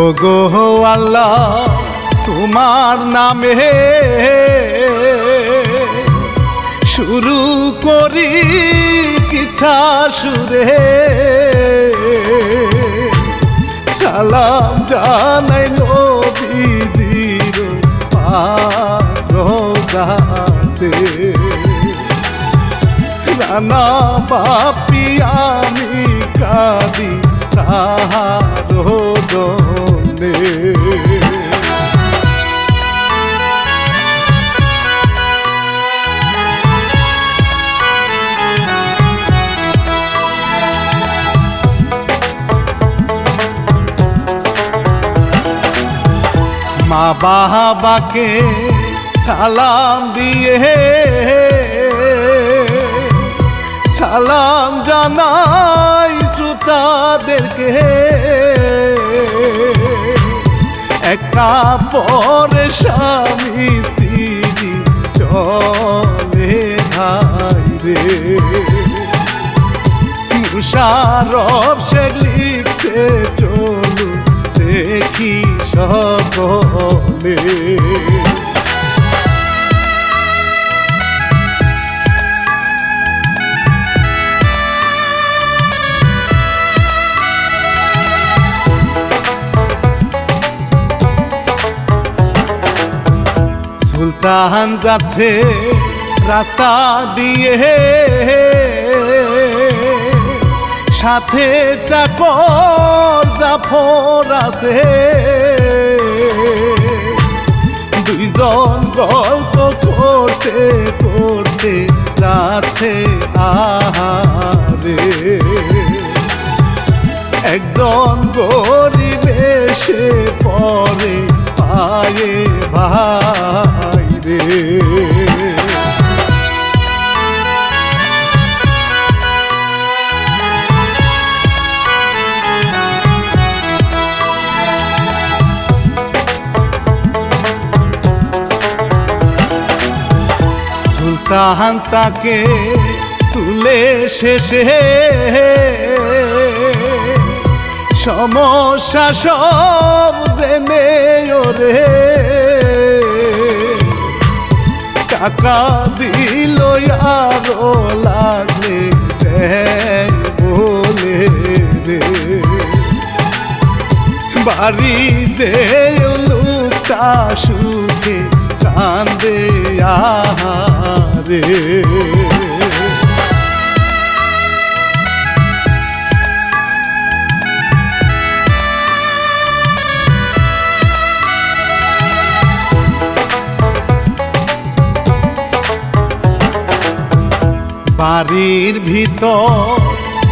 ও গো আল্লাহ, তোমার নামে শুরু করি কিছা সুরে। সালাম জানাই নবীজির পারদাতে নানা বাপি আমি কাঁদি তাহার বাবাকে সালাম দিয়ে সালাম জানাই শ্রোতাদেরকে। একটা পরে স্বামী স্ত্রী চলে ভাই রে। মুশারফ শেখ লিখছে চলু দেখি সকলে। সুলতান যাচ্ছে রাস্তা দিয়ে। সাথে চাকর জাফর আছে। দুইজন গল্প করতে করতে যাচ্ছে আহারে। একজন গরিব এসে পরে পায়ে ভাই তাকে তুলে শেষে। সমস্যা সব জেনে ওরে। টাকা দিল আরও লাগলে বলে রে। বাড়ি যে লুকা সুখে কান্দে আহারে বাড়ির ভিতর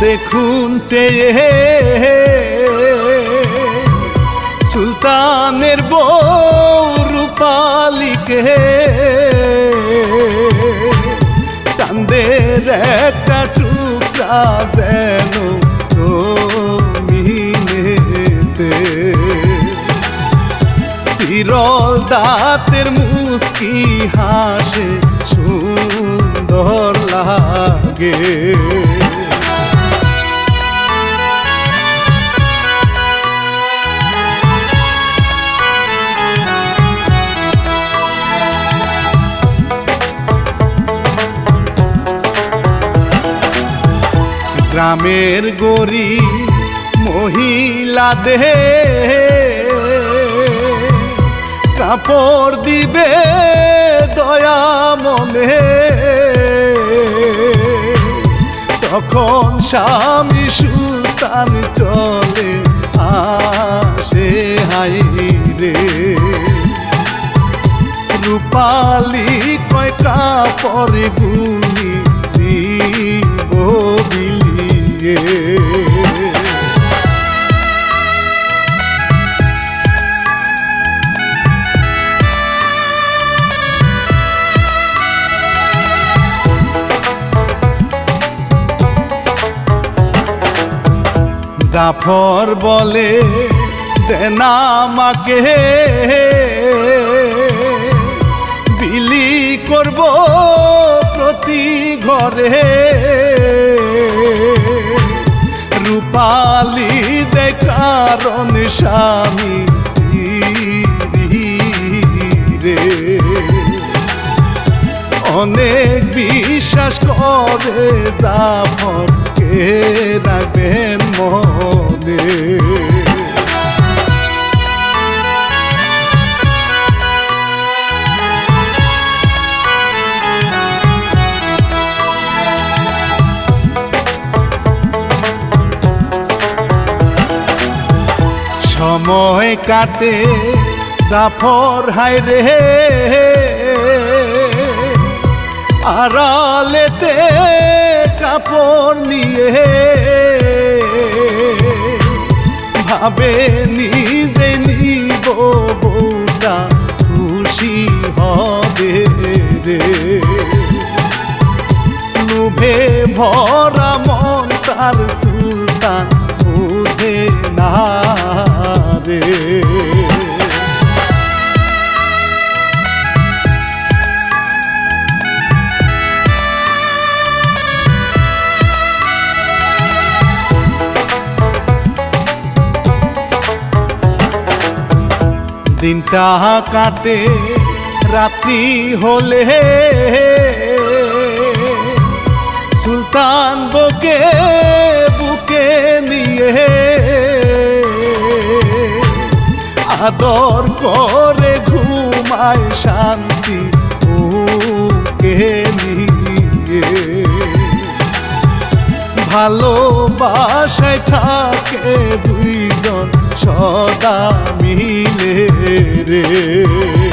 দেখুন চেয়ে সুলতানের বউ রূপালিকে একটা টুকরা যেন জমিনেতে চিরল দাঁতের মুস্কি হাসে সুন্দর লাগে গ্রামের গরি মহিলা দেহে। কাপড় দিবে দয়া মনে। তখন স্বামী সুলতান চলে আসে, হাই রে। রূপালি কয় কাপড় গুলি বিলিয়ে জাফর বলে দেনা আমাকে। বিলি করব প্রতি ঘরে। রূপালি দেখারণ স্বামী রে। অনেক বিশ্বাস করে জাফরকে রাখবেন মনে। কাটে, জাফর, হায় রে। আড়ালেতে কাপড় নিয়ে ভাবে নিজে নিব বউটা খুশি হবে রে। লোভে ভরা মন তার সুলতান বুঝে না। রে দিনটা কাটে রাত্রি হলে সুলতান বকে বুকে নিয়ে আদর করে ঘুমায় শান্তি কে নিয়ে। ভালোবাসায় থাকে দুইজন সদা মিলে রে।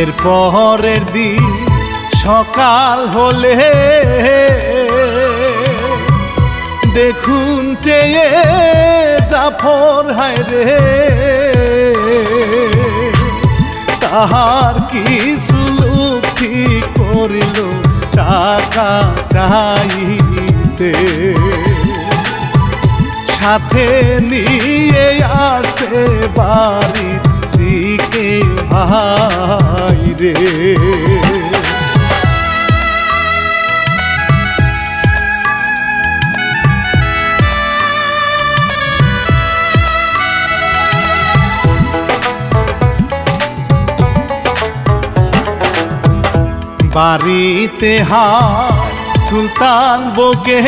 এর পরের দিন সকাল হলে দেখুন চেয়ে জাফর, হায় রে। তাহার কি সুলুক করিল টাকা চাইতে। সাথে নিয়ে আসে বাড়ির ভাই রে। বাড়িতে হায় সুলতান বকে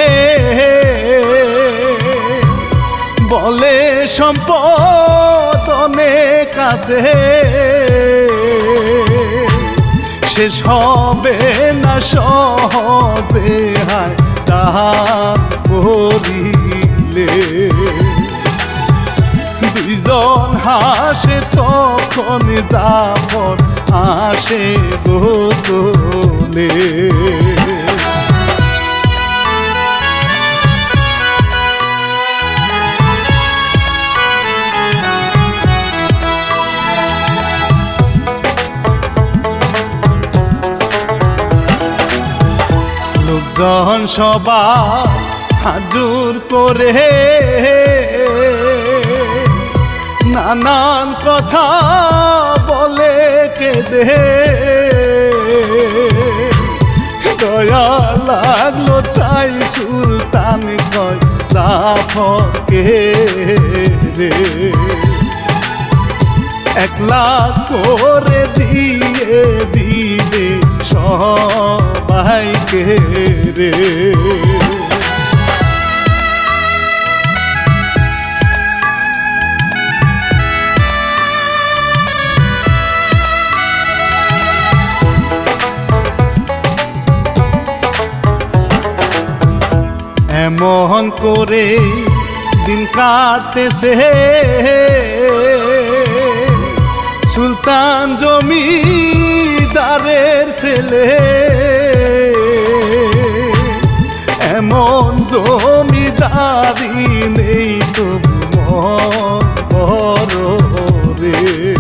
বলে সম্পদ আছে। শেষ হবে না সহজে হায় তাহা করিলে। দুইজন হাসে তখন যাবন হাসে গোসলে লোকজন সবার হাজুর করে। নানান কথা বলে কেঁদে। দয়া লাগল তাই সুলতান রে। একলা করে দিয়ে দিবে সবাইকে রে এমন করে দিন কাটতেছে। সুলতান জমিদারের ছেলে। এমন জমিদারি নেই তবু মন রে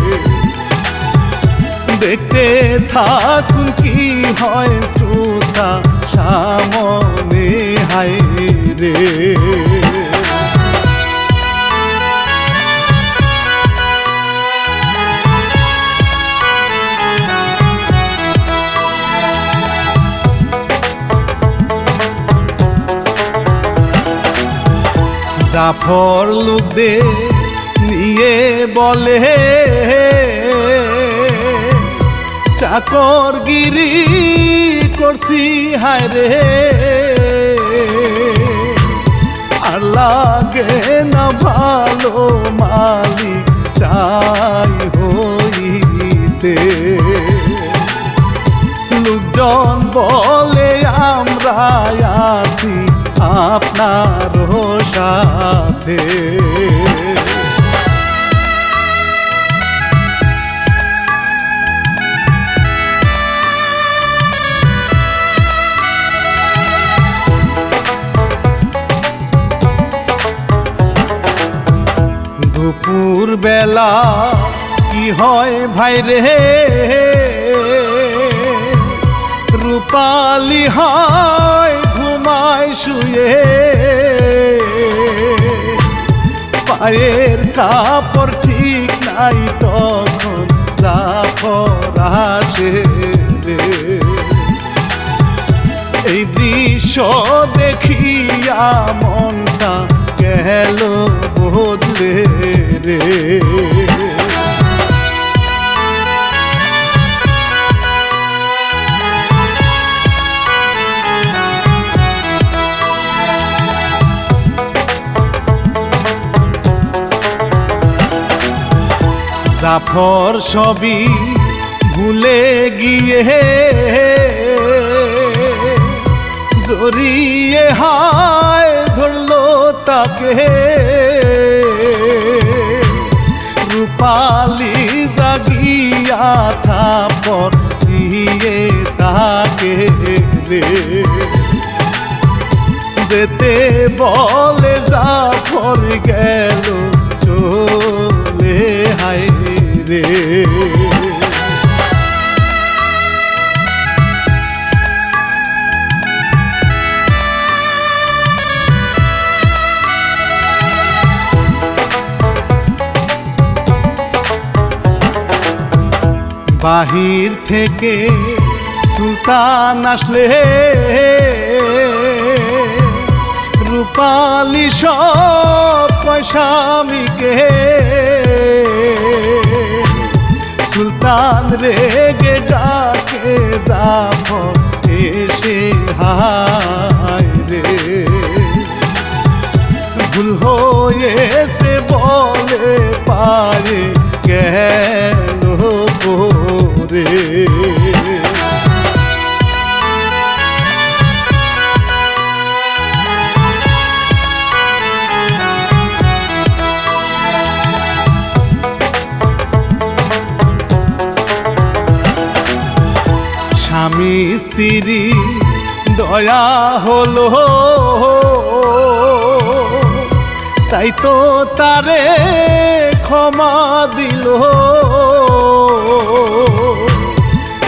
দেখতে থাকুন কি হয় শ্রোতা সামনে হাই রে। জাফর লোকদের নিয়ে বলে চাকর গিরি করছি হায় রে। আর লাগে না ভালো হয় রে। রূপালি হয়, ঘুমায় শুয়ে। পায়ের কাপড় ঠিক নাই তখন আসে। এই দৃশ্য দেখিয়া মনটা গেল বদলে রে? জাফর সবই ভুলে গিয়ে জড়িয়ে হায় ধরলো তাকে। রূপালি জাগিয়া থাপর দিয়ে তাকে যেতে বলে জাফর গেল রে বাহির থেকে সুলতান আসলে। রূপালি সব পয়সামিকে রেগে ডাকে যাব এসে হায় স্ত্রী, দয়া হলো। তাই তো তারে ক্ষমা দিল।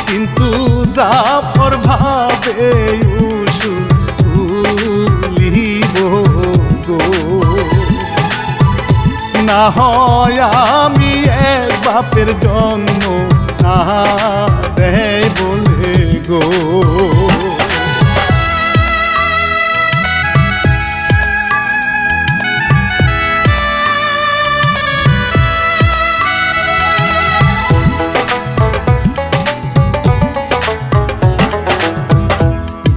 কিন্তু জাফর ভাবে না হয় আমি এক বাপের জন্ম না দেয় বলে গো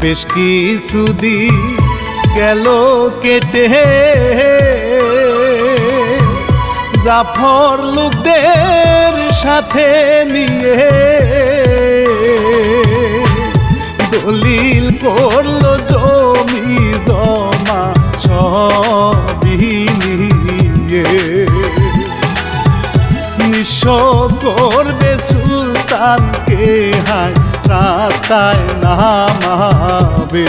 বেশ কিছুদিন গেল কেটে। জাফর লোকদের সাথে নিয়ে দলিল করল জমি জমা সবই করবে সুলতানকে হায় রাস্তায় নামাবে।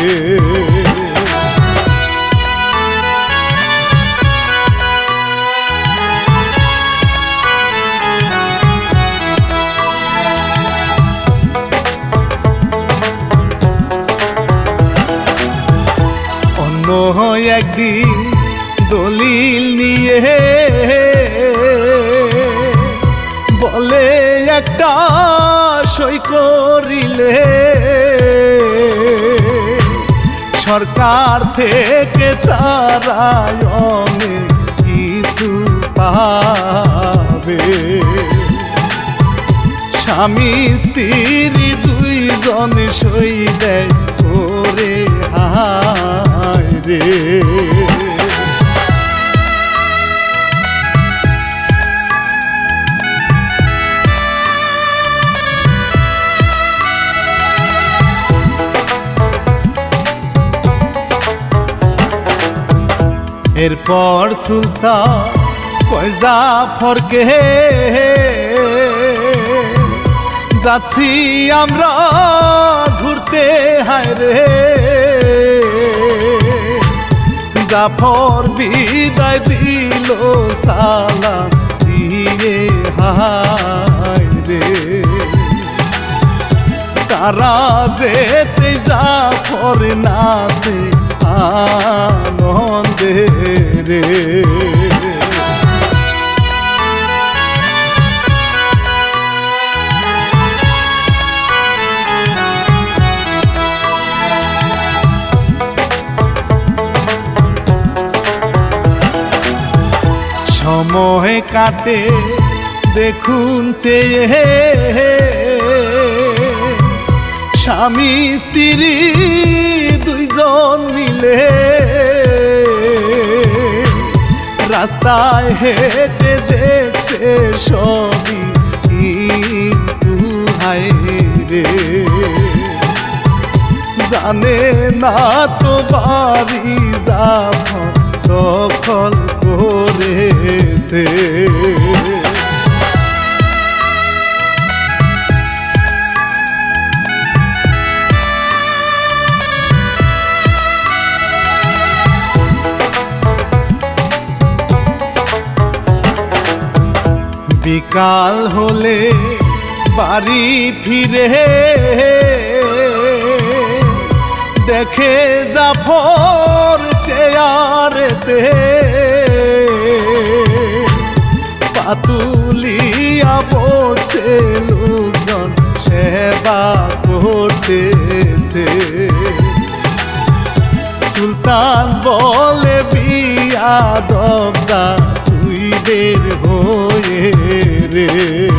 সই করিলে। সরকার থেকে তারা কিছু পাবে। স্বামী, স্ত্রী দুইজন সই দেয় ওরে হায় রে। এরপর সুলতান কয়জা ফরকে যাচ্ছি আমরা ঘুরতে, হায় রে জাফর বিদায় দিল, সালাম দিয়ে হায় রে। তারা যেতে জাফর কাটে দেখুন চেয়ে স্বামী, স্ত্রী দুইজন মিলে রাস্তায় হেঁটে দেখছে সবই হায় রে। জানে না তো বাড়ি যাব, দখল করেছে। বিকাল হলে বাড়ি ফিরে দেখে জাফর চেয়ারেতে পাতুলিয়া বসে লোকজন সেবা করতেছে। সুলতান বলে বিয়া দবদা তুই বের হয়ে রে